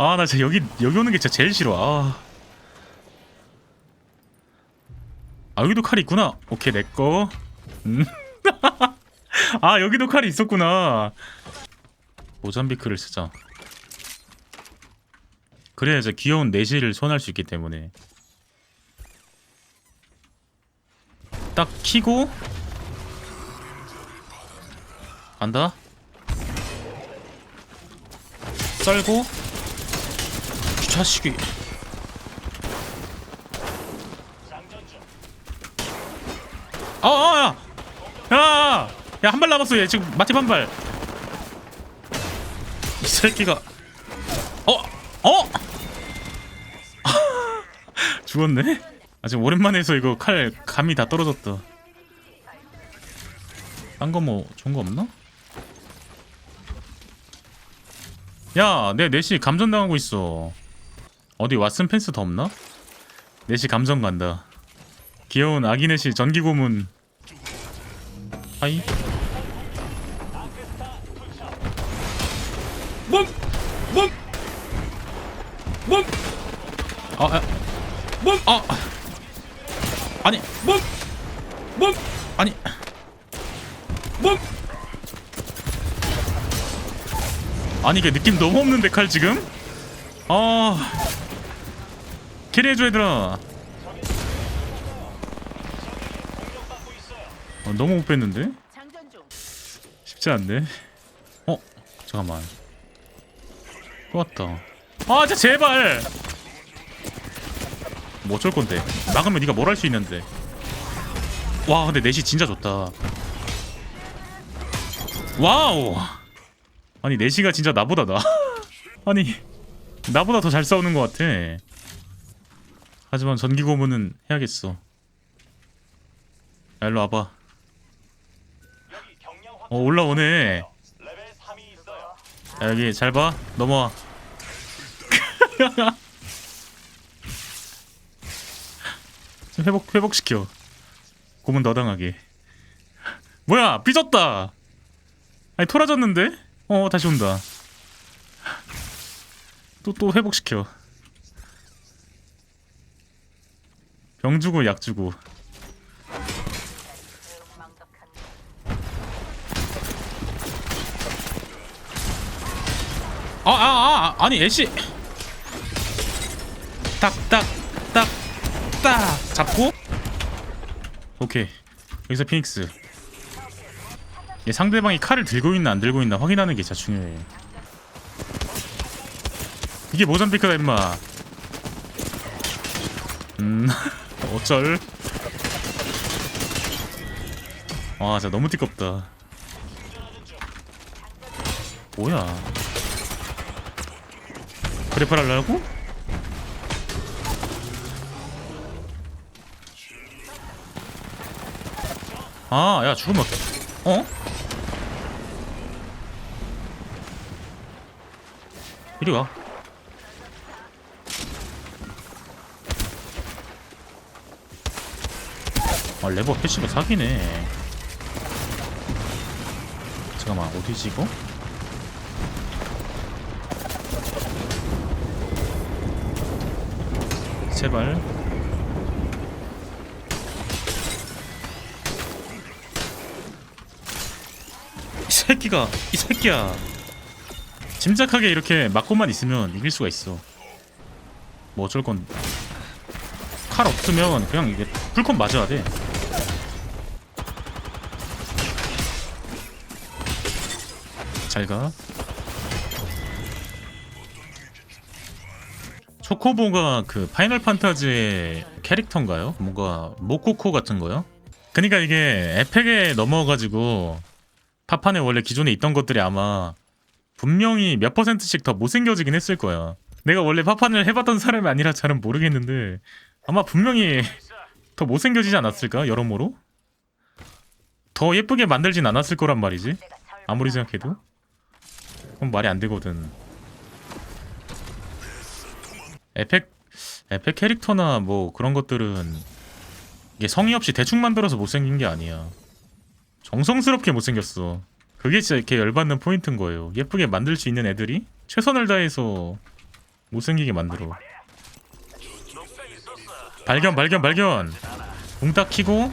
아 나 진짜 여기 여기 오는 게 진짜 제일 싫어. 아, 아 여기도 칼이 있구나. 오케이 내꺼 음. 아 여기도 칼이 있었구나. 모잠비크를 쓰자. 그래야 이제 귀여운 내실을 소환할 수 있기 때문에. 딱 키고. 간다. 썰고 주차시기 어어야. 야 야 한 발 남았어 얘. 지금 마틴 한발 이 새끼가. 어 어? 죽었네? 아 지금 오랜만에 해서 이거 칼 감이 다 떨어졌다. 딴 거 뭐 좋은 거 없나? 야, 내 넷이 감전 당하고 있어. 어디 왓슨 펜스 더 없나? 넷이 감전 간다. 귀여운 아기 넷이 전기 고문. 하이. 몸, 몸, 몸. 아, 아, 몸, 아, 아니, 몸, 몸, 아니, 몸. 아니 이게 느낌 너무 없는데 칼 지금? 아 캐리해줘 얘들아 어, 너무 못 뺐는데? 쉽지 않네. 어? 잠깐만. 또 왔다. 아 진짜 제발! 뭐 어쩔 건데? 막으면 네가 뭘 할 수 있는데. 와 근데 넷이 진짜 좋다. 와우! 아니 내시가 진짜 나보다 나. 아니 나보다 더 잘 싸우는 것 같아 하지만 전기 고문은 해야겠어. 야 일로 와봐. 어 올라오네. 야, 여기 잘 봐. 넘어와. 좀 회복 회복시켜. 고문 더 당하게. 뭐야 삐졌다. 아니 토라졌는데? 어 다시 온다. 또 또 회복시켜 병 주고 약 주고. 아, 아, 아, 아, 아니 애쉬. 딱딱딱딱 잡고. 오케이. 여기서 피닉스. 얘 상대방이 칼을 들고 있나 안 들고 있나 확인하는 게 진짜 중요해. 이게 모잠비크다 임마. 음 어쩔 와 진짜 너무 띠껍다 뭐야 그래플 하려고? 아, 야, 죽으면 어? 이리 와. 아, 레버 패시브 사기네. 잠깐만, 어디지, 이거? 제발. 이 새끼가 이 새끼야. 짐작하게 이렇게 맞고만 있으면 이길 수가 있어. 뭐 어쩔 건. 칼 없으면 그냥 이게 풀컷 맞아야 돼. 잘 가. 초코보가 그 파이널 판타지의 캐릭터인가요? 뭔가 모코코 같은 거요? 그러니까 이게 에펙에 넘어가지고 파판에 원래 기존에 있던 것들이 아마 분명히 몇 퍼센트씩 더 못생겨지긴 했을 거야. 내가 원래 파판을 해봤던 사람이 아니라 잘은 모르겠는데 아마 분명히 더 못생겨지지 않았을까 여러모로? 더 예쁘게 만들진 않았을 거란 말이지. 아무리 생각해도 그건 말이 안 되거든. 에펙 에펙 캐릭터나 뭐 그런 것들은 이게 성의 없이 대충 만들어서 못생긴 게 아니야. 정성스럽게 못생겼어. 그게 진짜 이렇게 열받는 포인트인 거예요. 예쁘게 만들 수 있는 애들이 최선을 다해서 못생기게 만들어 발견 발견 발견 붕딱 키고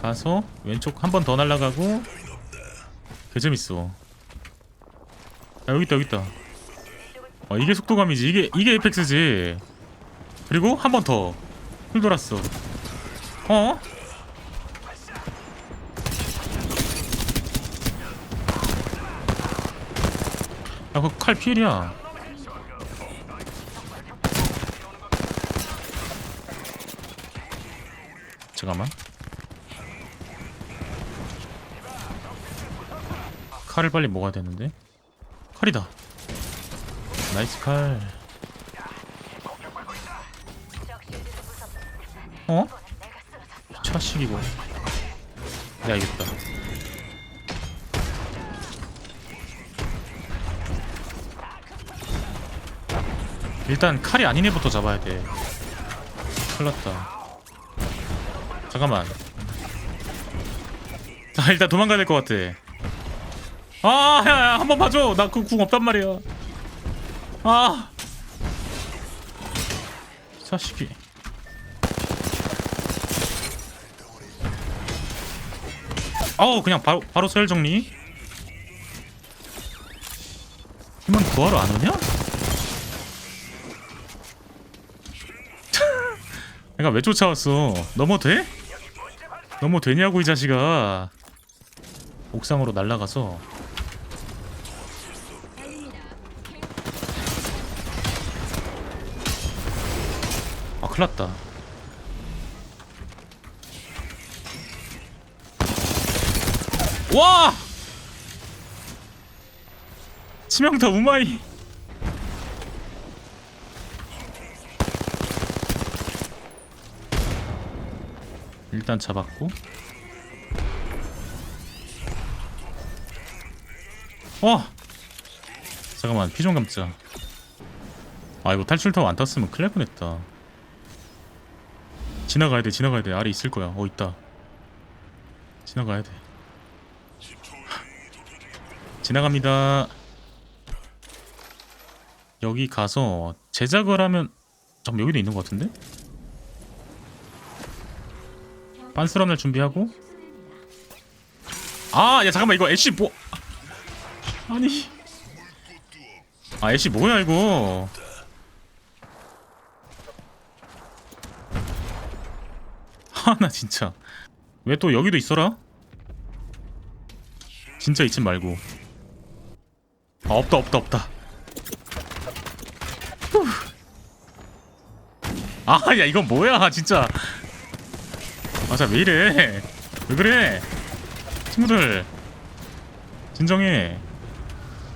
가서 왼쪽 한 번 더 날아가고 있어 아 여기 있다 여기 있다 어 이게 속도감이지 이게 이게 에이펙스지 그리고 한 번더풀 돌았어 어? 야, 그칼 필이야. 잠깐만. 칼을 빨리 먹어야 되는데. 칼이다. 나이스 칼. 어? 차식이고. 내가 이겼다. 일단 칼이 아닌 애부터 잡아야 돼. 큰일 났다. 잠깐만. 자, 일단 도망가야 될 것 같아. 아, 야, 야, 한번 봐줘. 나 그 궁 없단 말이야. 아. 자식이. 어우, 그냥 바로, 바로 서열 정리. 힘은 구하러 안 오냐? 내가 왜 쫓아왔어? 넘어 돼? 넘어 되냐고 이 자식아. 옥상으로 날아가서 큰일났다. 와! 치명타 우마이. 일단 잡았고. 와 잠깐만 피 좀 감자. 아 이거 탈출타워 안 탔으면 뻔했다 지나가야 돼 지나가야 돼. 아래 있을 거야. 어 있다. 지나가야 돼. 지나갑니다. 여기 가서 제작을 하면 잠깐 여기도 있는 것 같은데? 빤스런 날 준비하고. 아 야 잠깐만 이거 애쉬 뭐 아니. 아 애쉬 뭐야 이거 하나 진짜 왜 또 여기도 있어라 진짜 잊지 말고 아 없다 없다 없다 아야 이건 뭐야 진짜 아, 자, 왜 이래? 왜 그래? 친구들, 진정해.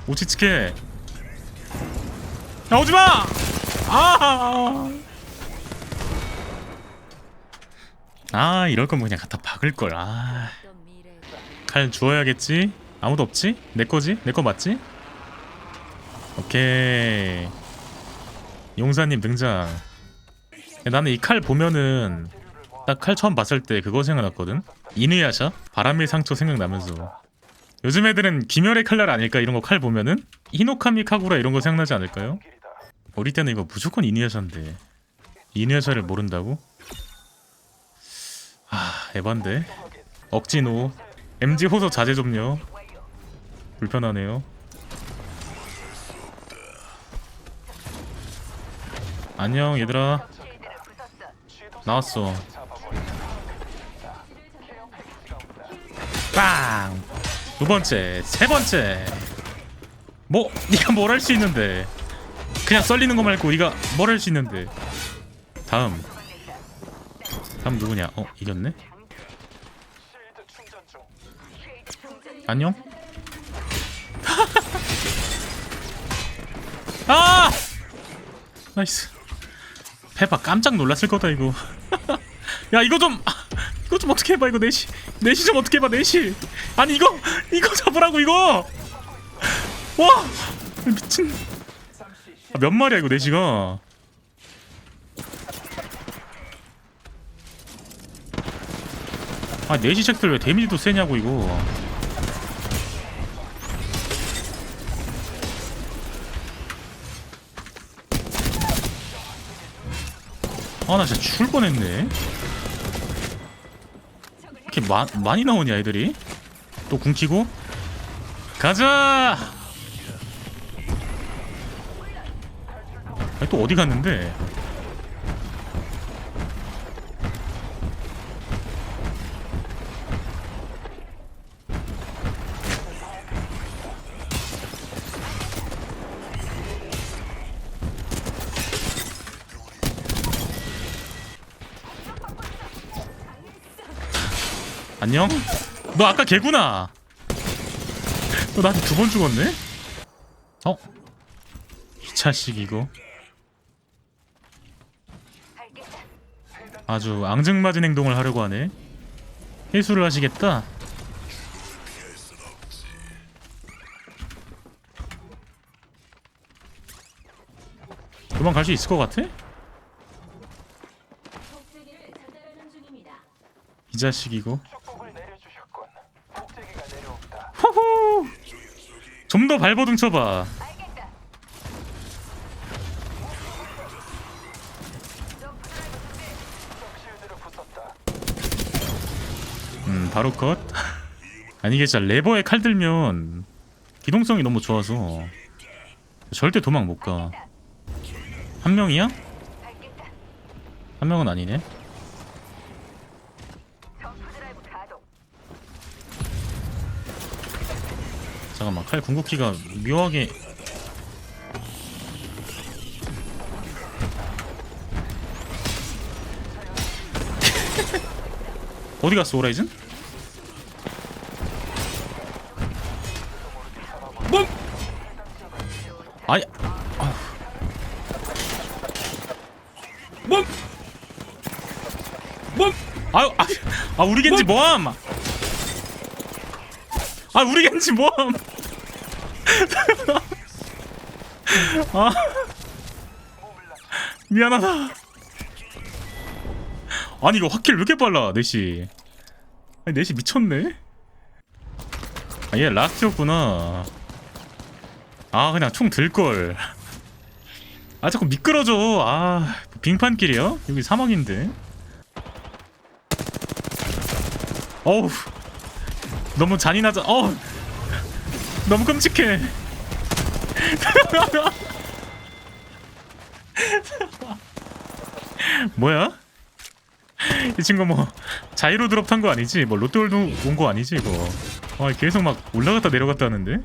오치치케. 야, 오지 마! 아! 아, 이럴 거면 그냥 갖다 박을 걸. 아, 칼 주워야겠지? 아무도 없지? 내 거지? 내 거 맞지? 오케이. 용사님 등장. 야, 나는 이 칼 보면은 딱 칼 처음 봤을 때 그거 생각났거든. 이누야샤 바람의 상처 생각나면서 요즘 애들은 김열의 칼날 아닐까 이런 거 칼 보면은 히노카미 카구라 이런 거 생각나지 않을까요? 어릴 때는 이거 무조건 이누야샤인데 이누야샤를 모른다고? 아 에반데 억지노 MG 호소 자제 좀요 불편하네요 안녕 얘들아 나왔어 빵! 두 번째, 세 번째. 뭐 네가 뭘 할 수 있는데? 그냥 썰리는 거 말고 네가 뭘 할 수 있는데? 다음. 다음 누구냐? 어, 이겼네. 안녕. 아! 나이스. 페파 깜짝 놀랐을 거다 이거. 야 이거 좀 이거 좀 어떻게 해봐 이거 내시 내시 좀 어떻게 해봐 내시 아니 이거 이거 잡으라고 이거 와 미친 아, 몇 마리야 이거 내시가 아 내시 책들 왜 데미지도 세냐고 이거 아 나 진짜 뻔했네. 이렇게 마, 많이 나오냐 애들이? 또 궁키고? 가자! 아니, 또 어디 갔는데 안녕? 너 아까 개구나. 너 나한테 두 번 죽었네? 어? 이 자식 이거. 아주 앙증맞은 행동을 하려고 하네. 해수를 하시겠다. 도망갈 수 있을 것 같아? 이 자식이고. 축복을 내려주셨군. 복제기가 내려온다. 호호! 좀 더 발버둥 쳐봐. 음, 바로 컷. 아니 이게 레버에 칼 들면 기동성이 너무 좋아서 절대 도망 못 가. 한 명이야? 한 명은 아니네. 잠깐만 칼 궁극기가 묘하게 어디 갔어 오라이즌? 뭐? 아니 아. 뭐? 뭐? 아유 아, 아 우리 겐지 뭐함? 아 우리 겐지 뭐함? 아 미안하다. 아니 이거 확킬 왜 이렇게 빨라 넷이? 아니 넷이 미쳤네. 아 얘 라스트였구나. 아 그냥 총 들 걸. 아 자꾸 미끄러져. 아 빙판길이야? 여기 사막인데. 어우 너무 잔인하자. 어 너무 끔찍해. 뭐야? 이 친구 뭐 자이로 드롭 탄 거 아니지? 뭐 롯데월드 온 거 아니지 이거? 아 계속 막 올라갔다 내려갔다 하는데?